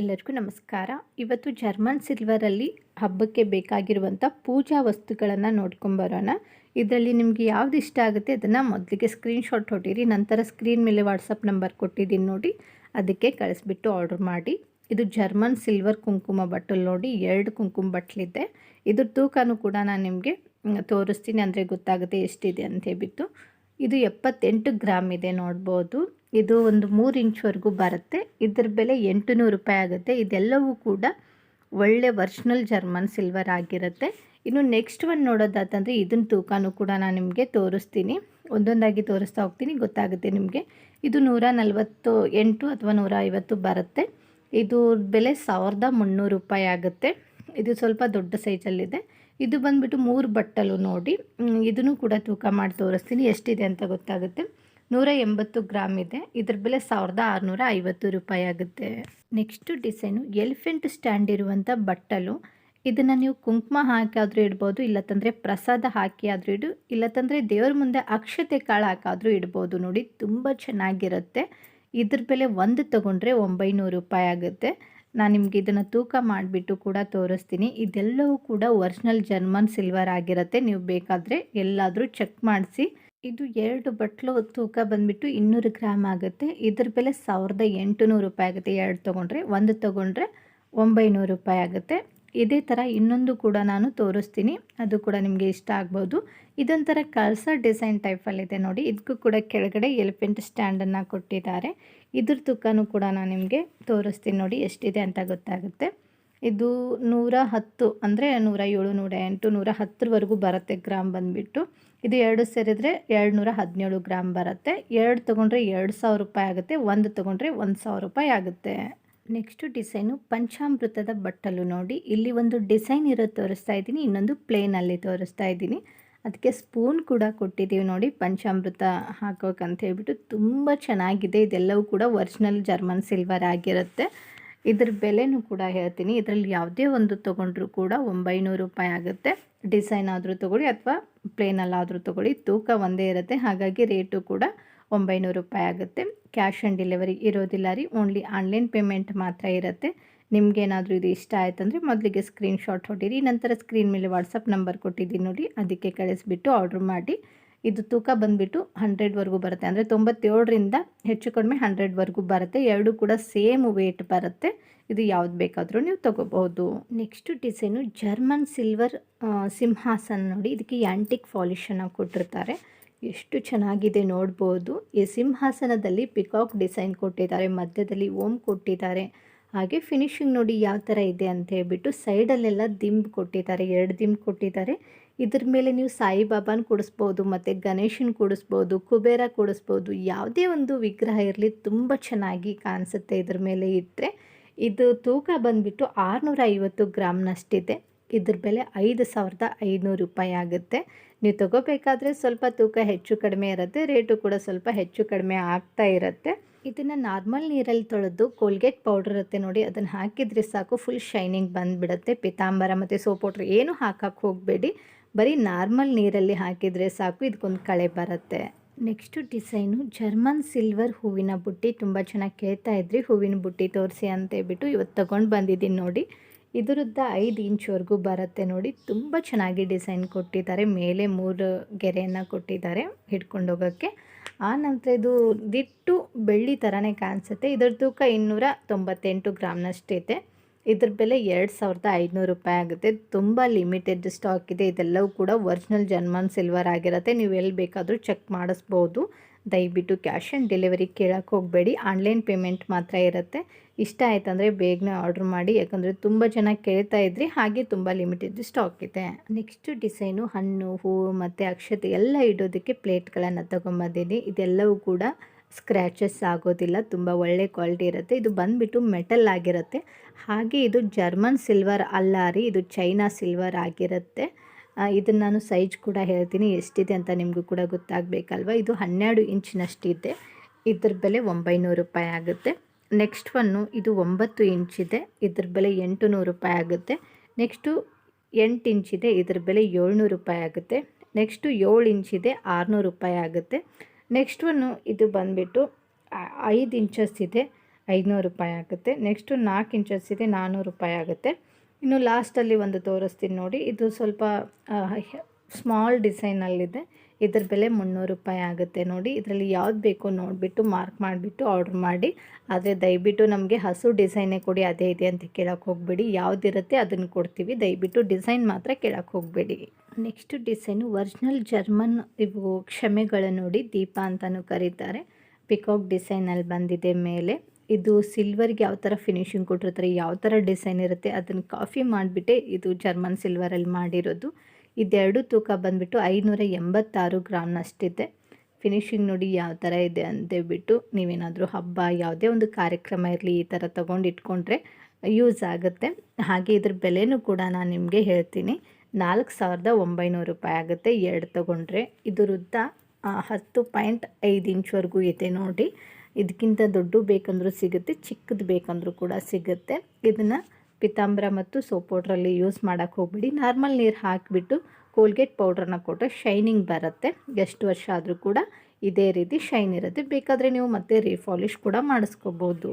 ಎಲ್ಲರಿಗೂ ನಮಸ್ಕಾರ. ಇವತ್ತು ಜರ್ಮನ್ ಸಿಲ್ವರಲ್ಲಿ ಹಬ್ಬಕ್ಕೆ ಬೇಕಾಗಿರುವಂಥ ಪೂಜಾ ವಸ್ತುಗಳನ್ನು ನೋಡ್ಕೊಂಬರೋಣ ಇದರಲ್ಲಿ ನಿಮಗೆ ಯಾವ್ದು ಇಷ್ಟ ಆಗುತ್ತೆ ಅದನ್ನು ಮೊದಲಿಗೆ ಸ್ಕ್ರೀನ್ಶಾಟ್ ಹೊಟ್ಟಿರಿ ನಂತರ ಸ್ಕ್ರೀನ್ ಮೇಲೆ ವಾಟ್ಸಪ್ ನಂಬರ್ ಕೊಟ್ಟಿದ್ದೀನಿ ನೋಡಿ. ಅದಕ್ಕೆ ಕಳಿಸ್ಬಿಟ್ಟು ಆರ್ಡ್ರ್ ಮಾಡಿ. ಇದು ಜರ್ಮನ್ ಸಿಲ್ವರ್ ಕುಂಕುಮ ಬಟ್ಟಲು ನೋಡಿ, ಎರಡು ಕುಂಕುಮ ಬಟ್ಲಿದೆ ಇದ್ರ ತೂಕನೂ ಕೂಡ ನಾನು ನಿಮಗೆ ತೋರಿಸ್ತೀನಿ, ಅಂದರೆ ಗೊತ್ತಾಗುತ್ತೆ ಎಷ್ಟಿದೆ ಅಂತ ಹೇಳ್ಬಿಟ್ಟು. ಇದು ಎಪ್ಪತ್ತೆಂಟು ಗ್ರಾಮ್ ಇದೆ ನೋಡ್ಬೋದು. ಇದು ಒಂದು ಮೂರು ಇಂಚ್ವರೆಗೂ ಬರುತ್ತೆ. ಇದ್ರ ಬೆಲೆ ಎಂಟು ನೂರು ರೂಪಾಯಿ ಆಗುತ್ತೆ. ಇದೆಲ್ಲವೂ ಕೂಡ ಒಳ್ಳೆ ವರ್ಷನಲ್ ಜರ್ಮನ್ ಸಿಲ್ವರ್ ಆಗಿರುತ್ತೆ. ಇನ್ನು ನೆಕ್ಸ್ಟ್ ಒನ್ ನೋಡೋದಾತಂದರೆ ಇದನ್ನ ತೂಕನೂ ಕೂಡ ನಾನು ನಿಮಗೆ ತೋರಿಸ್ತೀನಿ. ಒಂದೊಂದಾಗಿ ತೋರಿಸ್ತಾ ಹೋಗ್ತೀನಿ, ಗೊತ್ತಾಗುತ್ತೆ ನಿಮಗೆ. ಇದು ನೂರ ನಲ್ವತ್ತು ಎಂಟು ಅಥವಾ ನೂರ ಐವತ್ತು ಬರುತ್ತೆ. ಇದು ಬೆಲೆ ಸಾವಿರದ ಮುನ್ನೂರು ರೂಪಾಯಿ ಆಗುತ್ತೆ. ಇದು ಸ್ವಲ್ಪ ದೊಡ್ಡ ಸೈಜಲ್ಲಿದೆ. ಇದು ಬಂದ್ಬಿಟ್ಟು ಮೂರು ಬಟ್ಟಲು ನೋಡಿ. ಇದನ್ನು ಕೂಡ ತೂಕ ಮಾಡಿ ತೋರಿಸ್ತೀನಿ. ಎಷ್ಟಿದೆ ಅಂತ ಗೊತ್ತಾಗುತ್ತೆ. ನೂರ ಎಂಬತ್ತು ಗ್ರಾಮ್ ಇದೆ. ಇದ್ರ ಬೆಲೆ ಸಾವಿರದ ಆರುನೂರ ಐವತ್ತು ರೂಪಾಯಿ ಆಗುತ್ತೆ. ನೆಕ್ಸ್ಟ್ ಡಿಸೈನು ಎಲಿಫೆಂಟ್ ಸ್ಟ್ಯಾಂಡ್ ಇರುವಂಥ ಬಟ್ಟಲು. ಇದನ್ನು ನೀವು ಕುಂಕುಮ ಹಾಕಾದರೂ ಇಡ್ಬೋದು, ಇಲ್ಲತ್ತಂದರೆ ಪ್ರಸಾದ ಹಾಕಿ ಆದರೂ ಇಡು, ಇಲ್ಲತ್ತಂದರೆ ದೇವ್ರ ಮುಂದೆ ಅಕ್ಷತೆ ಕಾಳು ಹಾಕಾದರೂ ಇಡ್ಬೋದು. ನೋಡಿ, ತುಂಬ ಚೆನ್ನಾಗಿರುತ್ತೆ. ಇದ್ರ ಬೆಲೆ ಒಂದು ತೊಗೊಂಡ್ರೆ ಒಂಬೈನೂರು ರೂಪಾಯಿ ಆಗುತ್ತೆ. ನಾನು ನಿಮ್ಗೆ ಇದನ್ನು ತೂಕ ಮಾಡಿಬಿಟ್ಟು ಕೂಡ ತೋರಿಸ್ತೀನಿ. ಇದೆಲ್ಲವೂ ಕೂಡ ಒರಿಜಿನಲ್ ಜರ್ಮನ್ ಸಿಲ್ವರ್ ಆಗಿರುತ್ತೆ. ನೀವು ಬೇಕಾದರೆ ಎಲ್ಲಾದರೂ ಚೆಕ್ ಮಾಡಿಸಿ. ಇದು ಎರಡು ಬಟ್ಲು ತೂಕ ಬಂದುಬಿಟ್ಟು ಇನ್ನೂರು ಗ್ರಾಮ್ ಆಗುತ್ತೆ. ಇದ್ರ ಬೆಲೆ ಸಾವಿರದ ಎಂಟುನೂರು ರೂಪಾಯಿ ಆಗುತ್ತೆ. ಎರಡು ತೊಗೊಂಡ್ರೆ, ಒಂದು ತೊಗೊಂಡ್ರೆ ಒಂಬೈನೂರು ರೂಪಾಯಿ ಆಗುತ್ತೆ. ಇದೇ ಥರ ಇನ್ನೊಂದು ಕೂಡ ನಾನು ತೋರಿಸ್ತೀನಿ. ಅದು ಕೂಡ ನಿಮಗೆ ಇಷ್ಟ ಆಗ್ಬೋದು. ಇದೊಂಥರ ಕಳಸ ಡಿಸೈನ್ ಟೈಪಲ್ಲಿದೆ ನೋಡಿ. ಇದಕ್ಕೂ ಕೂಡ ಕೆಳಗಡೆ ಎಲಿಫೆಂಟ್ ಸ್ಟ್ಯಾಂಡನ್ನು ಕೊಟ್ಟಿದ್ದಾರೆ. ಇದ್ರ ತುಕ್ಕನೂ ಕೂಡ ನಾನು ನಿಮಗೆ ತೋರಿಸ್ತೀನಿ ನೋಡಿ ಎಷ್ಟಿದೆ ಅಂತ ಗೊತ್ತಾಗುತ್ತೆ. ಇದು ನೂರ ಹತ್ತು ಅಂದರೆ ನೂರ ಏಳು, ನೂರ ಎಂಟು, ನೂರ ಹತ್ತರವರೆಗೂ ಬರುತ್ತೆ ಗ್ರಾಮ್ ಬಂದುಬಿಟ್ಟು. ಇದು ಎರಡು ಸೇರಿದರೆ ಎರಡು ನೂರ ಹದಿನೇಳು ಗ್ರಾಮ್ ಬರುತ್ತೆ. ಎರಡು ತೊಗೊಂಡ್ರೆ ಎರಡು ಸಾವಿರ ರೂಪಾಯಿ ಆಗುತ್ತೆ. ಒಂದು ತೊಗೊಂಡ್ರೆ ಒಂದು ಸಾವಿರ ರೂಪಾಯಿ ಆಗುತ್ತೆ. ನೆಕ್ಸ್ಟು ಡಿಸೈನು ಪಂಚಾಮೃತದ ಬಟ್ಟಲು ನೋಡಿ. ಇಲ್ಲಿ ಒಂದು ಡಿಸೈನ್ ಇರೋದು ತೋರಿಸ್ತಾ ಇದ್ದೀನಿ, ಇನ್ನೊಂದು ಪ್ಲೇನಲ್ಲಿ ತೋರಿಸ್ತಾ ಇದ್ದೀನಿ. ಅದಕ್ಕೆ ಸ್ಪೂನ್ ಕೂಡ ಕೊಟ್ಟಿದ್ದೀವಿ ನೋಡಿ, ಪಂಚಾಮೃತ ಹಾಕೋಕಂತ ಹೇಳ್ಬಿಟ್ಟು. ತುಂಬ ಚೆನ್ನಾಗಿದೆ, ಇದೆಲ್ಲವೂ ಕೂಡ ಒರಿಜಿನಲ್ ಜರ್ಮನ್ ಸಿಲ್ವರ್ ಆಗಿರುತ್ತೆ. ಇದ್ರ ಬೆಲೆನೂ ಕೂಡ ಹೇಳ್ತೀನಿ, ಇದರಲ್ಲಿ ಯಾವುದೇ ಒಂದು ತೊಗೊಂಡ್ರೂ ಕೂಡ ಒಂಬೈನೂರು ರೂಪಾಯಿ ಆಗುತ್ತೆ. ಡಿಸೈನ್ ಆದರೂ ತೊಗೊಳ್ಳಿ ಅಥವಾ ಪ್ಲೇನಲ್ಲಾದರೂ ತೊಗೊಳ್ಳಿ, ತೂಕ ಒಂದೇ ಇರುತ್ತೆ. ಹಾಗಾಗಿ ರೇಟು ಕೂಡ ಒಂಬೈನೂರು ರೂಪಾಯಿ ಆಗುತ್ತೆ. ಕ್ಯಾಶ್ ಆನ್ ಡೆಲಿವರಿ ಇರೋದಿಲ್ಲ ರೀ. ಓನ್ಲಿ ಆನ್ಲೈನ್ ಪೇಮೆಂಟ್ ಮಾತ್ರ ಇರುತ್ತೆ. ನಿಮಗೇನಾದರೂ ಇದು ಇಷ್ಟ ಆಯ್ತಂದರೆ ಮೊದಲಿಗೆ ಸ್ಕ್ರೀನ್ಶಾಟ್ ಹೊಡಿರಿ. ನಂತರ ಸ್ಕ್ರೀನ್ ಮೇಲೆ ವಾಟ್ಸಪ್ ನಂಬರ್ ಕೊಟ್ಟಿದ್ದೀನಿ ನೋಡಿ, ಅದಕ್ಕೆ ಕಳಿಸ್ಬಿಟ್ಟು ಆರ್ಡ್ರ್ ಮಾಡಿ. ಇದು ತೂಕ ಬಂದುಬಿಟ್ಟು ಹಂಡ್ರೆಡ್ವರೆಗೂ ಬರುತ್ತೆ. ಅಂದರೆ ತೊಂಬತ್ತೇಳರಿಂದ ಹೆಚ್ಚು ಕಡಿಮೆ ಹಂಡ್ರೆಡ್ವರೆಗೂ ಬರುತ್ತೆ. ಎರಡು ಕೂಡ ಸೇಮ್ ವೇಟ್ ಬರುತ್ತೆ. ಇದು ಯಾವ್ದು ಬೇಕಾದರೂ ನೀವು ತೊಗೋಬಹುದು. ನೆಕ್ಸ್ಟು ಡಿಸೈನು ಜರ್ಮನ್ ಸಿಲ್ವರ್ ಸಿಂಹಾಸನ ನೋಡಿ. ಇದಕ್ಕೆ ಯಾಂಟಿಕ್ ಫಾಲಿಷನ್ನು ಕೊಟ್ಟಿರ್ತಾರೆ. ಎಷ್ಟು ಚೆನ್ನಾಗಿದೆ ನೋಡ್ಬೋದು. ಈ ಸಿಂಹಾಸನದಲ್ಲಿ ಪಿಕಾಕ್ ಡಿಸೈನ್ ಕೊಟ್ಟಿದ್ದಾರೆ, ಮಧ್ಯದಲ್ಲಿ ಓಮ್ ಕೊಟ್ಟಿದ್ದಾರೆ. ಹಾಗೆ ಫಿನಿಶಿಂಗ್ ನೋಡಿ ಯಾವ ಥರ ಇದೆ ಅಂತ ಹೇಳ್ಬಿಟ್ಟು ಸೈಡಲ್ಲೆಲ್ಲ ದಿಂಬು ಕೊಟ್ಟಿದ್ದಾರೆ, ಎರಡು ದಿಂಬು ಕೊಟ್ಟಿದ್ದಾರೆ. ಇದ್ರ ಮೇಲೆ ನೀವು ಸಾಯಿಬಾಬಾನ ಕೂಡಿಸ್ಬೋದು, ಮತ್ತು ಗಣೇಶನ ಕೂಡಿಸ್ಬೋದು, ಕುಬೇರ ಕೂಡಿಸ್ಬೋದು, ಯಾವುದೇ ಒಂದು ವಿಗ್ರಹ ಇರಲಿ ತುಂಬ ಚೆನ್ನಾಗಿ ಕಾಣಿಸುತ್ತೆ ಇದ್ರ ಮೇಲೆ ಇಟ್ಟರೆ. ಇದು ತೂಕ ಬಂದುಬಿಟ್ಟು ಆರುನೂರ ಐವತ್ತು ಗ್ರಾಮ್ನಷ್ಟಿದೆ. ಇದ್ರ ಬೆಲೆ ಐದು ಸಾವಿರದ ಐನೂರು ರೂಪಾಯಿ ಆಗುತ್ತೆ. ನೀವು ತಗೋಬೇಕಾದ್ರೆ ಸ್ವಲ್ಪ ತೂಕ ಹೆಚ್ಚು ಕಡಿಮೆ ಇರುತ್ತೆ, ರೇಟು ಕೂಡ ಸ್ವಲ್ಪ ಹೆಚ್ಚು ಕಡಿಮೆ ಆಗ್ತಾ ಇರುತ್ತೆ. ಇದನ್ನು ನಾರ್ಮಲ್ ನೀರಲ್ಲಿ ತೊಳೆದು ಕೋಲ್ಗೇಟ್ ಪೌಡ್ರ್ ಇರುತ್ತೆ ನೋಡಿ, ಅದನ್ನು ಹಾಕಿದರೆ ಸಾಕು, ಫುಲ್ ಶೈನಿಂಗ್ ಬಂದುಬಿಡುತ್ತೆ. ಪಿತಾಂಬರ ಮತ್ತು ಸೋಪ್ ಪೌಡ್ರ್ ಏನು ಹಾಕಕ್ಕೆ ಹೋಗಬೇಡಿ. ಬರೀ ನಾರ್ಮಲ್ ನೀರಲ್ಲಿ ಹಾಕಿದರೆ ಸಾಕು, ಇದಕ್ಕೊಂದು ಕಳೆ ಬರುತ್ತೆ. ನೆಕ್ಸ್ಟು ಡಿಸೈನು, ಜರ್ಮನ್ ಸಿಲ್ವರ್ ಹೂವಿನ ಬುಟ್ಟಿ. ತುಂಬ ಚೆನ್ನಾಗಿ ಕೇಳ್ತಾ ಇದ್ರಿ, ಹೂವಿನ ಬುಟ್ಟಿ ತೋರಿಸಿ ಅಂತ ಹೇಳ್ಬಿಟ್ಟು ಇವತ್ತು ತೊಗೊಂಡು ಬಂದಿದ್ದೀನಿ ನೋಡಿ. ಇದರದ್ದು ಐದು ಇಂಚ್ವರೆಗೂ ಬರುತ್ತೆ ನೋಡಿ. ತುಂಬ ಚೆನ್ನಾಗಿ ಡಿಸೈನ್ ಕೊಟ್ಟಿದ್ದಾರೆ. ಮೇಲೆ ಮೂರು ಗೆರೆಯನ್ನು ಕೊಟ್ಟಿದ್ದಾರೆ ಹಿಡ್ಕೊಂಡು ಹೋಗೋಕ್ಕೆ ಆ ನಂತರ ಇದು ದಿಟ್ಟು ಬೆಳ್ಳಿ ಥರನೇ ಕಾಣಿಸುತ್ತೆ. ಇದರ ತೂಕ ಇನ್ನೂರ ತೊಂಬತ್ತೆಂಟು ಗ್ರಾಮ್ನಷ್ಟಿದೆ ಇದ್ರ ಬೆಲೆ ಎರಡು ಸಾವಿರದ ಐದುನೂರು ರೂಪಾಯಿ ಆಗುತ್ತೆ. ತುಂಬ ಲಿಮಿಟೆಡ್ ಸ್ಟಾಕ್ ಇದೆ. ಇದೆಲ್ಲವೂ ಕೂಡ ಒರಿಜಿನಲ್ ಜರ್ಮನ್ ಸಿಲ್ವರ್ ಆಗಿರುತ್ತೆ. ನೀವು ಎಲ್ಲಿ ಬೇಕಾದರೂ ಚೆಕ್ ಮಾಡಿಸ್ಬೋದು. ದಯವಿಟ್ಟು ಕ್ಯಾಶ್ ಆನ್ ಡೆಲಿವರಿ ಕೇಳೋಕ್ಕೆ ಹೋಗಬೇಡಿ. ಆನ್ಲೈನ್ ಪೇಮೆಂಟ್ ಮಾತ್ರ ಇರುತ್ತೆ. ಇಷ್ಟ ಆಯ್ತಂದರೆ ಬೇಗನೆ ಆರ್ಡ್ರ್ ಮಾಡಿ. ಯಾಕಂದರೆ ತುಂಬ ಜನ ಕೇಳ್ತಾ ಇದ್ರಿ, ಹಾಗೆ ತುಂಬ ಲಿಮಿಟೆಡ್ ಸ್ಟಾಕ್ ಇದೆ. ನೆಕ್ಸ್ಟ್ ಡಿಸೈನು ಹಣ್ಣು, ಹೂವು ಮತ್ತು ಅಕ್ಷತೆ ಎಲ್ಲ ಇಡೋದಕ್ಕೆ ಪ್ಲೇಟ್ಗಳನ್ನು ತೊಗೊಂಬಂದಿದ್ದೀನಿ ಇದೆಲ್ಲವೂ ಕೂಡ ಸ್ಕ್ರ್ಯಾಚಸ್ ಆಗೋದಿಲ್ಲ. ತುಂಬ ಒಳ್ಳೆ ಕ್ವಾಲಿಟಿ ಇರುತ್ತೆ. ಇದು ಬಂದುಬಿಟ್ಟು ಮೆಟಲ್ ಆಗಿರುತ್ತೆ. ಹಾಗೆ ಇದು ಜರ್ಮನ್ ಸಿಲ್ವರ್ ಅಲ್ಲಾರಿ, ಇದು ಚೈನಾ ಸಿಲ್ವರ್ ಆಗಿರುತ್ತೆ. ಇದನ್ನು ನಾನು ಸೈಜ್ ಕೂಡ ಹೇಳ್ತೀನಿ. ಎಷ್ಟಿದೆ ಅಂತ ನಿಮಗೂ ಕೂಡ ಗೊತ್ತಾಗಬೇಕಲ್ವ? ಇದು ಹನ್ನೆರಡು ಇಂಚಿನಷ್ಟಿದೆ. ಇದ್ರ ಬೆಲೆ ಒಂಬೈನೂರು ರೂಪಾಯಿ ಆಗುತ್ತೆ. ನೆಕ್ಸ್ಟ್ ಒನ್ನು ಇದು ಒಂಬತ್ತು ಇಂಚಿದೆ. ಇದ್ರ ಬೆಲೆ ಎಂಟು ನೂರು ರೂಪಾಯಿ ಆಗುತ್ತೆ. ನೆಕ್ಸ್ಟು ಎಂಟು ಇಂಚಿದೆ. ಇದ್ರ ಬೆಲೆ ಏಳ್ನೂರು ರೂಪಾಯಿ ಆಗುತ್ತೆ. ನೆಕ್ಸ್ಟು ಏಳು ಇಂಚಿದೆ. ಆರುನೂರು ರೂಪಾಯಿ ಆಗುತ್ತೆ. ನೆಕ್ಸ್ಟ್ ಒನ್ನು ಇದು ಬಂದುಬಿಟ್ಟು ಐದು ಇಂಚಸ್ ಇದೆ ಐದುನೂರು ರೂಪಾಯಿ ಆಗುತ್ತೆ. ನೆಕ್ಸ್ಟು ನಾಲ್ಕು ಇಂಚಸ್ ಇದೆ ನಾನ್ನೂರು ರೂಪಾಯಿ ಆಗುತ್ತೆ. ಇನ್ನು ಲಾಸ್ಟಲ್ಲಿ ಒಂದು ತೋರಿಸ್ತೀನಿ ನೋಡಿ. ಇದು ಸ್ವಲ್ಪ ಸ್ಮಾಲ್ ಡಿಸೈನಲ್ಲಿದೆ. ಇದ್ರ ಬೆಲೆ ಮುನ್ನೂರು ರೂಪಾಯಿ ಆಗುತ್ತೆ ನೋಡಿ. ಇದರಲ್ಲಿ ಯಾವ್ದು ಬೇಕೋ ನೋಡಿಬಿಟ್ಟು ಮಾರ್ಕ್ ಮಾಡಿಬಿಟ್ಟು ಆರ್ಡ್ರ್ ಮಾಡಿ. ಆದರೆ ದಯವಿಟ್ಟು ನಮಗೆ ಹಸು ಡಿಸೈನೇ ಕೊಡಿ, ಅದೇ ಇದೆ ಅಂತ ಕೇಳೋಕೆ ಹೋಗಬೇಡಿ. ಯಾವುದಿರುತ್ತೆ ಅದನ್ನು ಕೊಡ್ತೀವಿ. ದಯವಿಟ್ಟು ಡಿಸೈನ್ ಮಾತ್ರ ಕೇಳೋಕೆ ಹೋಗಬೇಡಿ. ನೆಕ್ಸ್ಟ್ ಡಿಸೈನು ಒರಿಜಿನಲ್ ಜರ್ಮನ್ ಇವು ಕ್ಷಮೆಗಳ ನೋಡಿ ದೀಪ ಅಂತಲೂ ಕರೀತಾರೆ. ಪಿಕಾಕ್ ಡಿಸೈನಲ್ಲಿ ಬಂದಿದೆ ಮೇಲೆ. ಇದು ಸಿಲ್ವರ್ಗೆ ಯಾವ ಥರ ಫಿನಿಶಿಂಗ್ ಕೊಟ್ಟಿರ್ತಾರೆ, ಯಾವ ಥರ ಡಿಸೈನ್ ಇರುತ್ತೆ ಅದನ್ನು ಕಾಫಿ ಮಾಡಿಬಿಟ್ಟೆ ಇದು ಜರ್ಮನ್ ಸಿಲ್ವರಲ್ಲಿ ಮಾಡಿರೋದು. ಇದೆರಡು ತೂಕ ಬಂದುಬಿಟ್ಟು ಐನೂರ ಎಂಬತ್ತಾರು ಗ್ರಾಮ್ನಷ್ಟಿದೆ ಫಿನಿಶಿಂಗ್ ನೋಡಿ ಯಾವ ಥರ ಇದೆ ಅಂತೇಳ್ಬಿಟ್ಟು ನೀವೇನಾದರೂ ಹಬ್ಬ, ಯಾವುದೇ ಒಂದು ಕಾರ್ಯಕ್ರಮ ಇರಲಿ ಈ ಥರ ತೊಗೊಂಡು ಇಟ್ಕೊಂಡ್ರೆ ಯೂಸ್ ಆಗುತ್ತೆ. ಹಾಗೆ ಇದ್ರ ಬೆಲೆನೂ ಕೂಡ ನಾನು ನಿಮಗೆ ಹೇಳ್ತೀನಿ. ನಾಲ್ಕು ಸಾವಿರದ ಒಂಬೈನೂರು ರೂಪಾಯಿ ಆಗುತ್ತೆ ಎರಡು ತೊಗೊಂಡ್ರೆ. ಇದು ವೃದ್ಧ ಹತ್ತು ಪಾಯಿಂಟ್ ಐದು ಇಂಚ್ವರೆಗೂ ಇದೆ ನೋಡಿ. ಇದಕ್ಕಿಂತ ದೊಡ್ಡ ಬೇಕಂದ್ರೂ ಸಿಗುತ್ತೆ, ಚಿಕ್ಕದು ಬೇಕಂದ್ರೂ ಕೂಡ ಸಿಗುತ್ತೆ. ಇದನ್ನು ಪಿತಾಂಬ್ರ ಮತ್ತು ಸೋಪ್ ಪೌಡ್ರಲ್ಲಿ ಯೂಸ್ ಮಾಡೋಕ್ಕೆ ಹೋಗ್ಬಿಡಿ. ನಾರ್ಮಲ್ ನೀರು ಹಾಕಿಬಿಟ್ಟು ಕೋಲ್ಗೇಟ್ ಪೌಡ್ರನ್ನ ಕೊಟ್ಟರೆ ಶೈನಿಂಗ್ ಬರುತ್ತೆ. ಎಷ್ಟು ವರ್ಷ ಆದರೂ ಕೂಡ ಇದೇ ರೀತಿ ಶೈನ್ ಇರುತ್ತೆ. ಬೇಕಾದರೆ ನೀವು ಮತ್ತೆ ರೀಫಾಲಿಶ್ ಕೂಡ ಮಾಡಿಸ್ಕೋಬೋದು.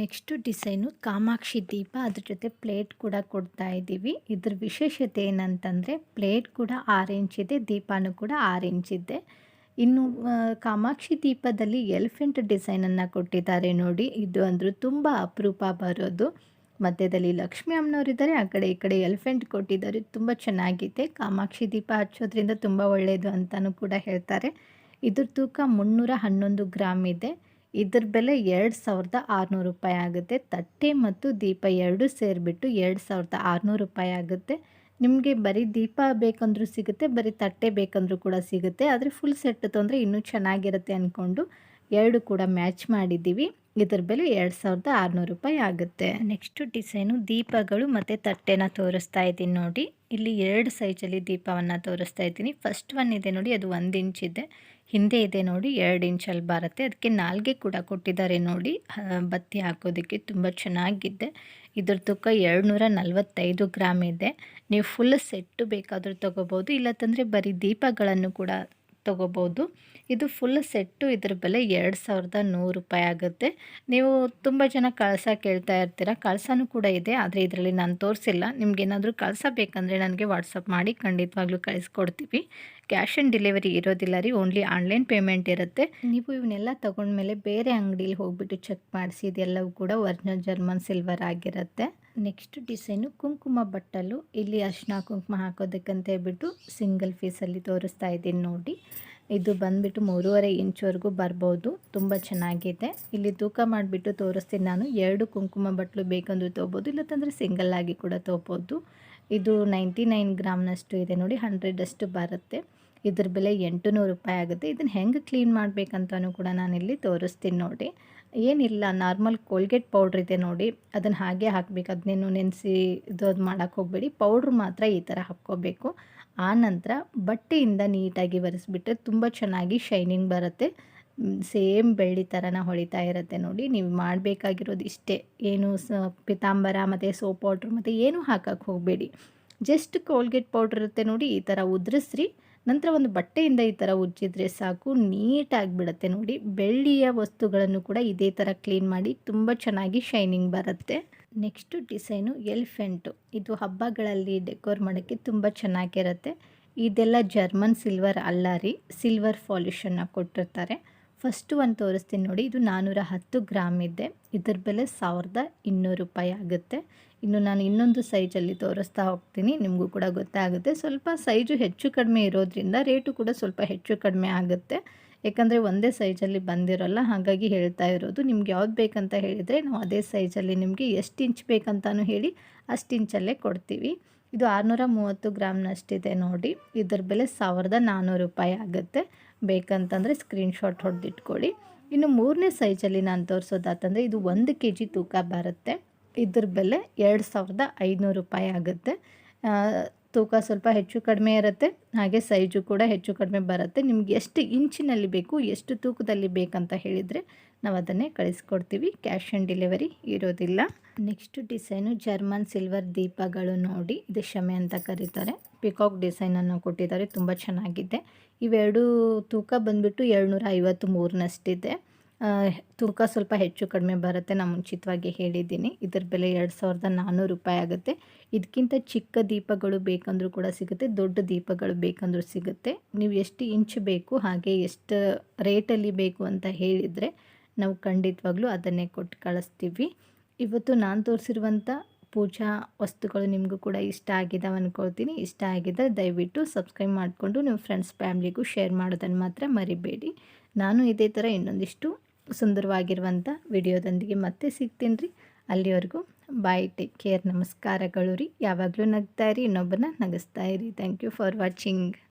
ನೆಕ್ಸ್ಟು ಡಿಸೈನು ಕಾಮಾಕ್ಷಿ ದೀಪ. ಅದ್ರ ಜೊತೆ ಪ್ಲೇಟ್ ಕೂಡ ಕೊಡ್ತಾ ಇದ್ದೀವಿ. ಇದ್ರ ವಿಶೇಷತೆ ಏನಂತಂದರೆ ಪ್ಲೇಟ್ ಕೂಡ ಆರೆಂಜ್ ಇದೆ, ದೀಪನೂ ಕೂಡ ಆರೆಂಜ್ ಇದೆ. ಇನ್ನು ಕಾಮಾಕ್ಷಿ ದೀಪದಲ್ಲಿ ಎಲಿಫೆಂಟ್ ಡಿಸೈನನ್ನು ಕೊಟ್ಟಿದ್ದಾರೆ ನೋಡಿ. ಇದು ಅಂದರೂ ತುಂಬ ಅಪರೂಪ ಬರೋದು. ಮಧ್ಯದಲ್ಲಿ ಲಕ್ಷ್ಮಿ ಅಮ್ಮನವರಿದ್ದಾರೆ, ಆ ಕಡೆ ಈ ಕಡೆ ಎಲಿಫೆಂಟ್ ಕೊಟ್ಟಿದ್ದಾರೆ. ತುಂಬ ಚೆನ್ನಾಗಿದೆ. ಕಾಮಾಕ್ಷಿ ದೀಪ ಹಚ್ಚೋದ್ರಿಂದ ತುಂಬ ಒಳ್ಳೆಯದು ಅಂತಲೂ ಕೂಡ ಹೇಳ್ತಾರೆ. ಇದ್ರ ತೂಕ ಮುನ್ನೂರ ಹನ್ನೊಂದು ಗ್ರಾಮ್ ಇದೆ. ಇದ್ರ ಬೆಲೆ ಎರಡು ಸಾವಿರದ ಆರುನೂರು ರೂಪಾಯಿ ಆಗುತ್ತೆ. ತಟ್ಟೆ ಮತ್ತು ದೀಪ ಎರಡೂ ಸೇರಿಬಿಟ್ಟು ಎರಡು ಸಾವಿರದ ಆರುನೂರು ರೂಪಾಯಿ ಆಗುತ್ತೆ. ನಿಮಗೆ ಬರೀ ದೀಪ ಬೇಕಂದ್ರೂ ಸಿಗುತ್ತೆ, ಬರೀ ತಟ್ಟೆ ಬೇಕಂದ್ರೂ ಕೂಡ ಸಿಗುತ್ತೆ. ಆದರೆ ಫುಲ್ ಸೆಟ್ ತೊಂದರೆ ಇನ್ನೂ ಚೆನ್ನಾಗಿರುತ್ತೆ ಅಂದ್ಕೊಂಡು ಎರಡು ಕೂಡ ಮ್ಯಾಚ್ ಮಾಡಿದ್ದೀವಿ. ಇದರ ಬೆಲೆ ಎರಡು ಸಾವಿರದ ಆರುನೂರು ರೂಪಾಯಿ ಆಗುತ್ತೆ. ನೆಕ್ಸ್ಟು ಡಿಸೈನು ದೀಪಗಳು ಮತ್ತು ತಟ್ಟೆನ ತೋರಿಸ್ತಾ ಇದ್ದೀನಿ ನೋಡಿ. ಇಲ್ಲಿ ಎರಡು ಸೈಜಲ್ಲಿ ದೀಪವನ್ನು ತೋರಿಸ್ತಾ ಇದ್ದೀನಿ. ಫಸ್ಟ್ ಒನ್ ಇದೆ ನೋಡಿ, ಅದು ಒಂದು ಇಂಚ್ ಇದೆ. ಹಿಂದೆ ಇದೆ ನೋಡಿ, ಎರಡು ಇಂಚಲ್ಲಿ ಬರುತ್ತೆ. ಅದಕ್ಕೆ ನಾಲ್ಗೆ ಕೂಡ ಕೊಟ್ಟಿದ್ದಾರೆ ನೋಡಿ. ಬತ್ತಿ ಹಾಕೋದಕ್ಕೆ ತುಂಬ ಚೆನ್ನಾಗಿದೆ. ಇದ್ರ ತೂಕ ಎರಡುನೂರ ನಲ್ವತ್ತೈದು ಗ್ರಾಮ್ ಇದೆ. ನೀವು ಫುಲ್ ಸೆಟ್ಟು ಬೇಕಾದರೂ ತೊಗೋಬೋದು. ಇಲ್ಲತ್ತಂದರೆ ಬರೀ ದೀಪಗಳನ್ನು ಕೂಡ ತೊಗೋಬೋದು. ಇದು ಫುಲ್ ಸೆಟ್ಟು ಇದ್ರ ಬೆಲೆ ಎರಡು ಸಾವಿರದ ನೂರು ರೂಪಾಯಿ ಆಗುತ್ತೆ. ನೀವು ತುಂಬ ಜನ ಕಳಸ ಕೇಳ್ತಾ ಇರ್ತೀರ. ಕಳಸನೂ ಕೂಡ ಇದೆ, ಆದರೆ ಇದರಲ್ಲಿ ನಾನು ತೋರಿಸಿಲ್ಲ. ನಿಮ್ಗೇನಾದರೂ ಕಳಸ ಬೇಕಂದರೆ ನನಗೆ ವಾಟ್ಸಪ್ ಮಾಡಿ ಖಂಡಿತವಾಗ್ಲೂ ಕಳಿಸ್ಕೊಡ್ತೀವಿ. ಕ್ಯಾಶ್ ಆನ್ ಡೆಲಿವರಿ ಇರೋದಿಲ್ಲ ರೀ ಓನ್ಲಿ ಆನ್ಲೈನ್ ಪೇಮೆಂಟ್ ಇರುತ್ತೆ. ನೀವು ಇವನ್ನೆಲ್ಲ ತೊಗೊಂಡ್ಮೇಲೆ ಬೇರೆ ಅಂಗಡೀಲಿ ಹೋಗ್ಬಿಟ್ಟು ಚೆಕ್ ಮಾಡಿಸಿ, ಇದೆಲ್ಲವೂ ಕೂಡ ಒರಿಜಿನಲ್ ಜರ್ಮನ್ ಸಿಲ್ವರ್ ಆಗಿರುತ್ತೆ. ನೆಕ್ಸ್ಟ್ ಡಿಸೈನು ಕುಂಕುಮ ಬಟ್ಟಲು. ಇಲ್ಲಿ ಅರ್ಶಿನ ಕುಂಕುಮ ಹಾಕೋದಕ್ಕಂತ ಹೇಳ್ಬಿಟ್ಟು ಸಿಂಗಲ್ ಫೀಸಲ್ಲಿ ತೋರಿಸ್ತಾ ಇದ್ದೀನಿ ನೋಡಿ. ಇದು ಬಂದುಬಿಟ್ಟು ಮೂರುವರೆ ಇಂಚ್ವರೆಗೂ ಬರ್ಬೋದು. ತುಂಬ ಚೆನ್ನಾಗಿದೆ. ಇಲ್ಲಿ ತೂಕ ಮಾಡಿಬಿಟ್ಟು ತೋರಿಸ್ತೀನಿ ನಾನು. ಎರಡು ಕುಂಕುಮ ಬಟ್ಟಲು ಬೇಕಂದ್ರೂ ತೊಗೋಬೋದು ಇಲ್ಲತ್ತಂದರೆ ಸಿಂಗಲ್ ಆಗಿ ಕೂಡ ತೊಗೋಬೋದು. ಇದು ನೈಂಟಿ ನೈನ್ ಗ್ರಾಮ್ನಷ್ಟು ಇದೆ ನೋಡಿ, ಹಂಡ್ರೆಡಷ್ಟು ಬರುತ್ತೆ. ಇದ್ರ ಬೆಲೆ ಎಂಟು ನೂರು ರೂಪಾಯಿ ಆಗುತ್ತೆ. ಇದನ್ನು ಹೆಂಗೆ ಕ್ಲೀನ್ ಮಾಡಬೇಕಂತನೂ ಕೂಡ ನಾನಿಲ್ಲಿ ತೋರಿಸ್ತೀನಿ ನೋಡಿ. ಏನಿಲ್ಲ, ನಾರ್ಮಲ್ ಕೋಲ್ಗೇಟ್ ಪೌಡ್ರ್ ಇದೆ ನೋಡಿ. ಅದನ್ನು ಹಾಗೆ ಹಾಕಬೇಕು. ಅದನ್ನೇನು ನೆನೆಸಿ ಇದು ಅದು ಮಾಡೋಕ್ಕೆ ಹೋಗಬೇಡಿ. ಪೌಡ್ರ್ ಮಾತ್ರ ಈ ಥರ ಹಾಕ್ಕೋಬೇಕು. ಆನಂತರ ನಂತರ ಬಟ್ಟೆಯಿಂದ ನೀಟಾಗಿ ಒರೆಸ್ಬಿಟ್ರೆ ತುಂಬ ಚೆನ್ನಾಗಿ ಶೈನಿಂಗ್ ಬರುತ್ತೆ. ಸೇಮ್ ಬೆಳ್ಳಿ ಥರನ ಹೊಳಿತಾ ಇರುತ್ತೆ ನೋಡಿ. ನೀವು ಮಾಡಬೇಕಾಗಿರೋದು ಇಷ್ಟೇ. ಏನು ಸ, ಪಿತಾಂಬರ ಮತ್ತು ಸೋಪ್ ಪೌಡ್ರ್ ಮತ್ತು ಏನೂ ಹಾಕಕ್ಕೆ ಹೋಗಬೇಡಿ. ಜಸ್ಟ್ ಕೋಲ್ಗೇಟ್ ಪೌಡ್ರ್ ಇರುತ್ತೆ ನೋಡಿ. ಈ ಥರ ಉದುರಿಸ್ರಿ. ನಂತರ ಒಂದು ಬಟ್ಟೆಯಿಂದ ಈ ಥರ ಉಜ್ಜಿದ್ರೆ ಸಾಕು, ನೀಟಾಗಿ ಬಿಡುತ್ತೆ ನೋಡಿ. ಬೆಳ್ಳಿಯ ವಸ್ತುಗಳನ್ನು ಕೂಡ ಇದೇ ಥರ ಕ್ಲೀನ್ ಮಾಡಿ ತುಂಬ ಚೆನ್ನಾಗಿ ಶೈನಿಂಗ್ ಬರುತ್ತೆ. Next design elephant. ಇದು ಹಬ್ಬಗಳಲ್ಲಿ ಡೆಕೋರ್ ಮಾಡೋಕ್ಕೆ ತುಂಬ ಚೆನ್ನಾಗಿರುತ್ತೆ. ಇದೆಲ್ಲ ಜರ್ಮನ್ ಸಿಲ್ವರ್ ಅಲ್ಲ ರೀ, ಸಿಲ್ವರ್ ಫಾಲ್ಯೂಷನ್ನ ಕೊಟ್ಟಿರ್ತಾರೆ. ಫಸ್ಟು ಒಂದು ತೋರಿಸ್ತೀನಿ ನೋಡಿ, ಇದು ನಾನ್ನೂರ ಹತ್ತು ಗ್ರಾಮ್ ಇದೆ. ಇದ್ರ ಬೆಲೆ ಸಾವಿರದ ಇನ್ನೂರು ರೂಪಾಯಿ ಆಗುತ್ತೆ. ಇನ್ನು ನಾನು ಇನ್ನೊಂದು ಸೈಜಲ್ಲಿ ತೋರಿಸ್ತಾ ಹೋಗ್ತೀನಿ, ನಿಮಗೂ ಕೂಡ ಗೊತ್ತಾಗುತ್ತೆ. ಸ್ವಲ್ಪ ಸೈಜು ಹೆಚ್ಚು ಕಡಿಮೆ ಇರೋದ್ರಿಂದ ರೇಟು ಕೂಡ ಸ್ವಲ್ಪ ಹೆಚ್ಚು ಕಡಿಮೆ ಆಗುತ್ತೆ. ಯಾಕಂದರೆ ಒಂದೇ ಸೈಜಲ್ಲಿ ಬಂದಿರೋಲ್ಲ, ಹಾಗಾಗಿ ಹೇಳ್ತಾ ಇರೋದು. ನಿಮ್ಗೆ ಯಾವ್ದು ಬೇಕಂತ ಹೇಳಿದರೆ ನಾವು ಅದೇ ಸೈಜಲ್ಲಿ ನಿಮಗೆ ಎಷ್ಟು ಇಂಚ್ ಬೇಕಂತಲೂ ಹೇಳಿ ಅಷ್ಟು ಇಂಚಲ್ಲೇ ಕೊಡ್ತೀವಿ. ಇದು ಆರುನೂರ ಮೂವತ್ತು ಗ್ರಾಮ್ನಷ್ಟಿದೆ ನೋಡಿ. ಇದರ ಬೆಲೆ ಸಾವಿರದ ನಾನ್ನೂರು ರೂಪಾಯಿ ಆಗುತ್ತೆ. ಬೇಕಂತಂದರೆ ಸ್ಕ್ರೀನ್ಶಾಟ್ ಹೊಡೆದಿಟ್ಕೊಳ್ಳಿ. ಇನ್ನು ಮೂರನೇ ಸೈಜಲ್ಲಿ ನಾನು ತೋರಿಸೋದಾತಂದರೆ ಇದು ಒಂದು ಕೆ ಜಿ ತೂಕ ಬರುತ್ತೆ. ಇದ್ರ ಬೆಲೆ ಎರಡು ಸಾವಿರದ ಐದುನೂರು ರೂಪಾಯಿ ಆಗುತ್ತೆ. ತೂಕ ಸ್ವಲ್ಪ ಹೆಚ್ಚು ಕಡಿಮೆ ಇರುತ್ತೆ. ಹಾಗೆ ಸೈಜು ಕೂಡ ಹೆಚ್ಚು ಕಡಿಮೆ ಬರುತ್ತೆ. ನಿಮ್ಗೆ ಎಷ್ಟು ಇಂಚಿನಲ್ಲಿ ಬೇಕು, ಎಷ್ಟು ತೂಕದಲ್ಲಿ ಬೇಕಂತ ಹೇಳಿದರೆ ನಾವು ಅದನ್ನೇ ಕಳಿಸ್ಕೊಡ್ತೀವಿ. ಕ್ಯಾಶ್ ಆನ್ ಡೆಲಿವರಿ ಇರೋದಿಲ್ಲ. ನೆಕ್ಸ್ಟ್ ಡಿಸೈನು ಜರ್ಮನ್ ಸಿಲ್ವರ್ ದೀಪಗಳು ನೋಡಿ, ಇದು ಶಮೆ ಅಂತ ಕರೀತಾರೆ. ಪಿಕಾಕ್ ಡಿಸೈನನ್ನು ಕೊಟ್ಟಿದ್ದಾರೆ, ತುಂಬ ಚೆನ್ನಾಗಿದೆ. ಇವೆರಡು ತೂಕ ಬಂದುಬಿಟ್ಟು ಏಳ್ನೂರ ಐವತ್ತು ಮೂರನಷ್ಟಿದೆ ತೂಕ ಸ್ವಲ್ಪ ಹೆಚ್ಚು ಕಡಿಮೆ ಬರುತ್ತೆ, ನಾನು ಮುಂಚಿತವಾಗಿ ಹೇಳಿದ್ದೀನಿ. ಇದರ ಬೆಲೆ ಎರಡು ಸಾವಿರದ ನಾನ್ನೂರು ರೂಪಾಯಿ ಆಗುತ್ತೆ. ಇದಕ್ಕಿಂತ ಚಿಕ್ಕ ದೀಪಗಳು ಬೇಕಂದ್ರೂ ಕೂಡ ಸಿಗುತ್ತೆ, ದೊಡ್ಡ ದೀಪಗಳು ಬೇಕಂದ್ರೂ ಸಿಗುತ್ತೆ. ನೀವು ಎಷ್ಟು ಇಂಚ್ ಬೇಕು, ಹಾಗೆ ಎಷ್ಟು ರೇಟಲ್ಲಿ ಬೇಕು ಅಂತ ಹೇಳಿದರೆ ನಾವು ಖಂಡಿತವಾಗ್ಲೂ ಅದನ್ನೇ ಕೊಟ್ಟು ಕಳಿಸ್ತೀವಿ. ಇವತ್ತು ನಾನು ತೋರಿಸಿರುವಂಥ ಪೂಜಾ ವಸ್ತುಗಳು ನಿಮಗೂ ಕೂಡ ಇಷ್ಟ ಆಗಿದ್ದಾವೆ ಅಂದ್ಕೊಳ್ತೀನಿ ಇಷ್ಟ ಆಗಿದ್ದರೆ ದಯವಿಟ್ಟು ಸಬ್ಸ್ಕ್ರೈಬ್ ಮಾಡಿಕೊಂಡು ನಿಮ್ಮ ಫ್ರೆಂಡ್ಸ್ ಫ್ಯಾಮ್ಲಿಗೂ ಶೇರ್ ಮಾಡೋದನ್ನು ಮಾತ್ರ ಮರಿಬೇಡಿ. ನಾನು ಇದೇ ಥರ ಇನ್ನೊಂದಿಷ್ಟು ಸುಂದರವಾಗಿರುವಂಥ ವಿಡಿಯೋದೊಂದಿಗೆ ಮತ್ತೆ ಸಿಗ್ತೀನಿ ರೀ. ಅಲ್ಲಿವರೆಗೂ ಬಾಯ್ ಟೇಕ್ ಕೇರ್ ನಮಸ್ಕಾರಗಳು ರೀ. ಯಾವಾಗಲೂ ನಗ್ತಾ ಇರಿ ಇನ್ನೊಬ್ಬರನ್ನ ನಗಿಸ್ತಾ ಇರಿ. Thank you for watching